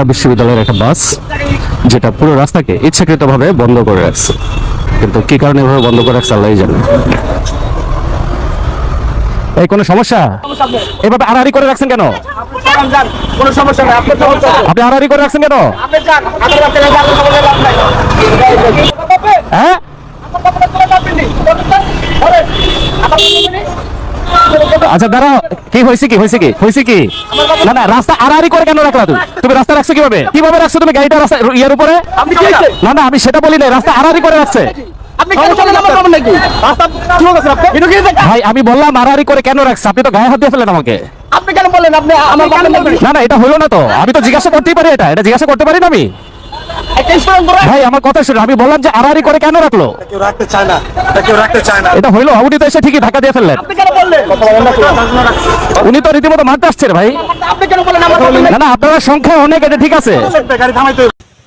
ঢাকা বিশ্ববিদ্যালয়ের একটা বাস যেটা পুরো রাস্তাকে ইচ্ছাকৃত ভাবে বন্ধ করে রাখছে। কিন্তু কি কারণে এভাবে বন্ধ করে রাখছে আল্লাহ জানে। এই কোনো সমস্যা? এভাবে আড়াআড়ি করে রাখছেন কেন? আপনি আড়াআড়ি করে রাখছেন কেন আপনি যান আপনার বাচ্চারা যান কথা বলে লাভ নাই হ্যাঁ আচ্ছা দাঁড়াও। কি হয়েছে কি? হয়েছে কি? হয়েছে কি? না না রাস্তা আড়াআড়ি করে কেন রাখলা তুমি? তুমি রাস্তা রাখছো কীভাবে? কীভাবে রাখছো তুমি গাড়িটা রাস্তা ইয়ার উপরে? না না আমি সেটা বলি না রাস্তা আড়াআড়ি করে রাখছে? ভাই আমি বললাম আড়াআড়ি করে কেন রাখছে? আপনি তো গায়ে হাত দিয়ে ফেলেন আমাকে। আপনি কেন বললেন আপনি আমার না না এটা হলো না তো। আমি তো জিজ্ঞাসা করতেই পারি এটা। এটা জিজ্ঞাসা করতে পারি না আমি? ভাই আমার কথা শুনে আমি বললাম যে আড়াআড়ি করে কেন রাখল? কেউ রাখতে চায় না এটা কেউ রাখতে চায় না। এটা হইল উনি তো এসে ঠিকই ধাক্কা দিয়ে ফেললেন। আপনি কেন বললেন? উনি তো রীতিমতো মারতে আসছেন ভাই। আপনি কেন বললেন আমার পাবেন না না আপনারা সংখ্যা অনেক এটা ঠিক আছে।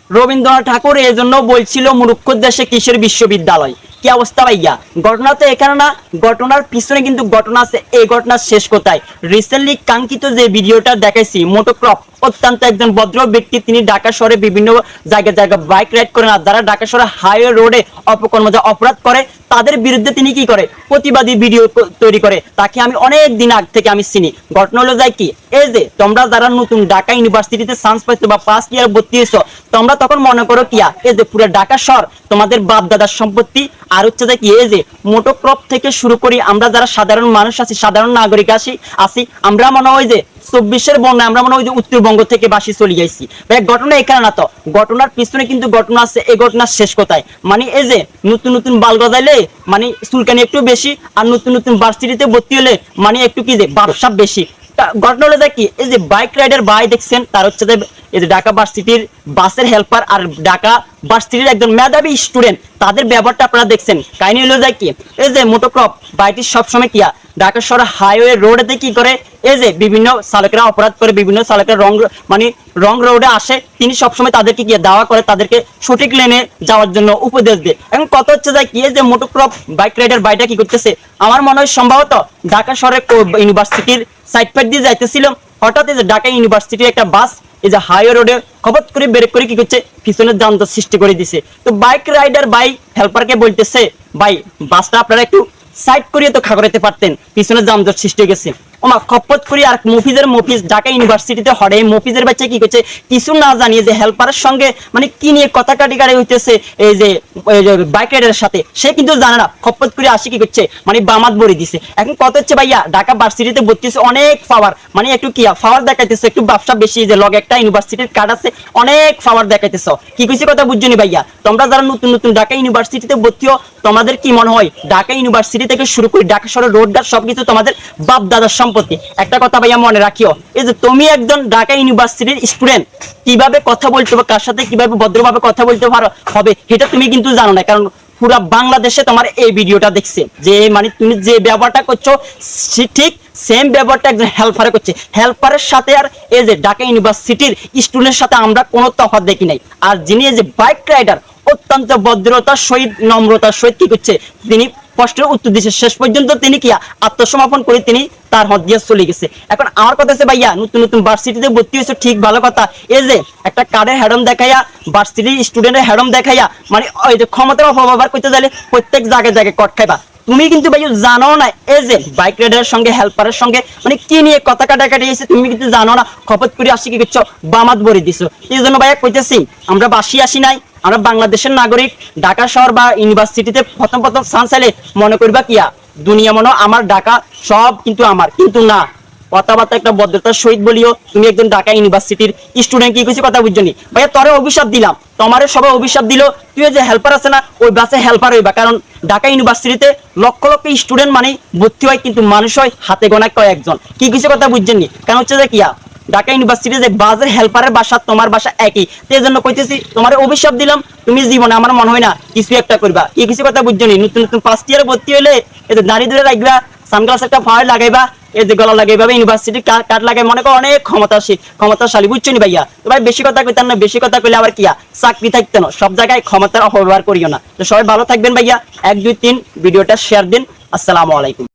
রবীন্দ্রনাথ ঠাকুর এজন্য জন্য বলছিল মূর্খ দেশে কিসের বিশ্ববিদ্যালয়। কি অবস্থা ভাইয়া? ঘটনা তো এখানে না, ঘটনার পিছনে কিন্তু ঘটনা আছে। এই ঘটনা শেষ কোথায়? রিসেন্টলি কাঙ্ক্ষিত যে ভিডিওটা দেখাইছি মোটোক্রপ অত্যন্ত একজন ভদ্র ব্যক্তি, তিনি ঢাকা শহরে বিভিন্ন জায়গায় জায়গায় বাইক রাইড করে না যারা ঢাকা শহরে হাইওয়ে রোডে অপকর্ম যা অপরাধ করে তাদের বিরুদ্ধে তিনি কি করে? প্রতিবাদী ভিডিও তৈরি করে। তাকে আমি অনেক দিন আগ থেকে আমি চিনি। ঘটনা হলো যায় কি? এই যে, তোমরা যারা নতুন ঢাকা ইউনিভার্সিটিতে চান্স পাইছো বা ফার্স্ট ইয়ার ভর্তি হয়েছো, তোমরা তখন মনে করো কিয়া এই যে পুরো ঢাকা শহর, তোমাদের বাপ দাদার সম্পত্তি। আর হচ্ছে যে কি, এই যে, মোটোক্রপ থেকে শুরু করি আমরা যারা সাধারণ মানুষ আছি, সাধারণ নাগরিক আসি আসি আমরা মনে হয় যে চব্বিশের বন্যা আমরা মনে হয় যে উত্তরবঙ্গ থেকে বাসি চলে যাইছি। ভাই ঘটনা এখানে না তো। ঘটনার পিছনে কিন্তু ঘটনা আছে, এই ঘটনার শেষ কোথায়। মানে এই যে নতুন নতুন বাল গজাইলে মানে চুলকানি একটু বেশি, আর নতুন নতুন ভার্সিটিতে ভর্তি হলে মানে একটু কি যে ব্যবসা বেশি। ঘটনা হলো কি, এই যে বাইক রাইডার ভাই দেখছেন, তার হচ্ছে যে, এই যে ঢাকা ভার্সিটির বাসের হেল্পার আর ঢাকা ভার্সিটির একজন মেধাবী স্টুডেন্ট তাদের ব্যাপারটা আপনারা দেখছেন। কাহিনী হলো যায় কি, এই যে মোটোক্রপ বাইকটি সবসময় কিয়া ঢাকা শহর হাইওয়ে রোডেতে কি করে এই যে বিভিন্ন চালকেরা অপরাধ করে, বিভিন্ন চালকেরা রং মানে রং রোডে আসে, তিনি সবসময় তাদেরকে গিয়ে দাওয়া করে, তাদেরকে সঠিক লেনে যাওয়ার জন্য উপদেশ দেয়। এখন কত হচ্ছে যায় কি যে মোটোক্রপ বাইক রাইডার বাইকটা কি করতেছে? আমার মনে হয় সম্ভবত ঢাকা শহরের ইউনিভার্সিটির সাইড ফাইড দিয়ে যাইতেছিল। হঠাৎ এই যে ঢাকা ইউনিভার্সিটির একটা বাস এই যে হাইওয়ে রোডে খবর করে ব্রেক করে কি করছে? পিছনের যানজট সৃষ্টি করে দিছে। তো বাইক রাইডার বাই হেল্পারকে বলতেছে, ভাই বাসটা আপনারা একটু সাইড করিয়ে তো খাগড়াইতে পারতেন পিছনে যানজট সৃষ্টি হয়ে গেছে। ওমা খপ্পত ঢাকা অনেক মানে কি কথা বুঝছনি ভাইয়া? তোমরা যারা নতুন নতুন তোমাদের কি মনে হয়? ইউনিভার্সিটি থেকে শুরু করে ঢাকা শহরের রোডঘাট সবকিছু তোমাদের বাপ দাদার সম্পত্তি। একটা কথা ভাইয়া মনে রাখিও, এই যে তুমি একজন ঢাকা ইউনিভার্সিটির স্টুডেন্ট, কীভাবে কথা বলতে হবে কার সাথে কীভাবে ভদ্রভাবে কথা বলতে পারো, হবে এটা তুমি কিন্তু জানো না, কারণ পুরা বাংলাদেশে তোমার এই ভিডিওটা দেখছে। যে মানে তুমি যে ব্যবহারটা করছ ঠিক সেম ব্যবহারটা একজন হেল্পারে করছে। হেল্পারের সাথে আর এই যে ঢাকা ইউনিভার্সিটির স্টুডেন্টের সাথে আমরা কোনো তফাৎ দেখি নাই। আর যিনি এই যে বাইক রাইডার অত্যন্ত ভদ্রতার সহিত, নম্রতার সহিত কি করছে, তিনি প্রশ্নের উত্তর দিচ্ছে শেষ পর্যন্ত তিনি কি, আত্মসমর্পণ করে তিনি তার হদ দিয়ে চলে গেছে। এখন আমার কথা আছে ভাইয়া, নতুন নতুন ভার্সিটিতে ভর্তি হয়েছে, ঠিক ভালো কথা। এই যে একটা কার্ডের হ্যাডম দেখাইয়া ভার্সিটির স্টুডেন্টের হ্যাডম দেখাইয়া মানে ওই যে ক্ষমতার অপব্যবহার করতে চাইলে প্রত্যেক জায়গায় জায়গায় কট খাইবা। তুমি কিন্তু ভাই জানো না, এই যে বাইক রাইডারের সঙ্গে হেল্পারের সঙ্গে মানে কি নিয়ে কথা কাটাকাটি এসে তুমি কিন্তু জানো না। খপত করে আসি কি করছ বামাত ভরে দিছো। এই জন্য ভাইয়া কইতেছি, আমরা বাসি আসি নাই। আমরা বাংলাদেশের নাগরিক, ঢাকা শহর বা ইউনিভার্সিটিতে প্রথম প্রথম চান্স চাইলে মনে করবা কিয়া দুনিয়া মনে আমার, ঢাকা সব কিন্তু আমার, কিন্তু না। কথাবার্তা একটা ভদ্রতার সহিত বলিও, তুমি একজন ঢাকা ইউনিভার্সিটির স্টুডেন্ট কি কিছু কথা বুঝছ নি? ভাইয়া, তোরে অভিশাপ দিলাম, তোমারে সবাই অভিশাপ দিল তুই যে হেল্পার আছে না, ওই বাসে হেল্পার হইবা, কারণ ঢাকা ইউনিভার্সিটিতে লক্ষ লক্ষ স্টুডেন্ট মানে ভর্তি হয়, কিন্তু মানুষ হয় হাতে গোনা কয়েকজন। কি কিছু কথা বুঝছেন নি? কারণ হচ্ছে যে কিয়া ঢাকা ইউনিভার্সিটি যে বাসের হেল্পারের বাসা, তোমার বাসা একই। সেই জন্য কইতেছি, তোমার অভিশাপ দিলাম, তুমি জীবনে আমার মনে হয় না কিছু একটা করবা। কি কিছু কথা বুঝছ নি? নতুন নতুন ফার্স্ট ইয়ারে ভর্তি হইলে এই যে দাঁড়িয়ে ধরে রাখবা সানগ্লাস একটা ফায়ার লাগাইবা, এই যে গলা লাগাইবা ইউনিভার্সিটি কার্ড লাগাই মনে করো অনেক ক্ষমতাশী ক্ষমতাশালী, বুঝছ নি ভাইয়া? তো ভাই বেশি কথা কইতাম না, বেশি কথা কইলে আবার কিয়া চাকরি থাকতো না, সব জায়গায় ক্ষমতার অপব্যবহার করিও না। তো সবাই ভালো থাকবেন ভাইয়া, এক, দুই, তিন, ভিডিওটা শেয়ার দিন। আসসালামু আলাইকুম।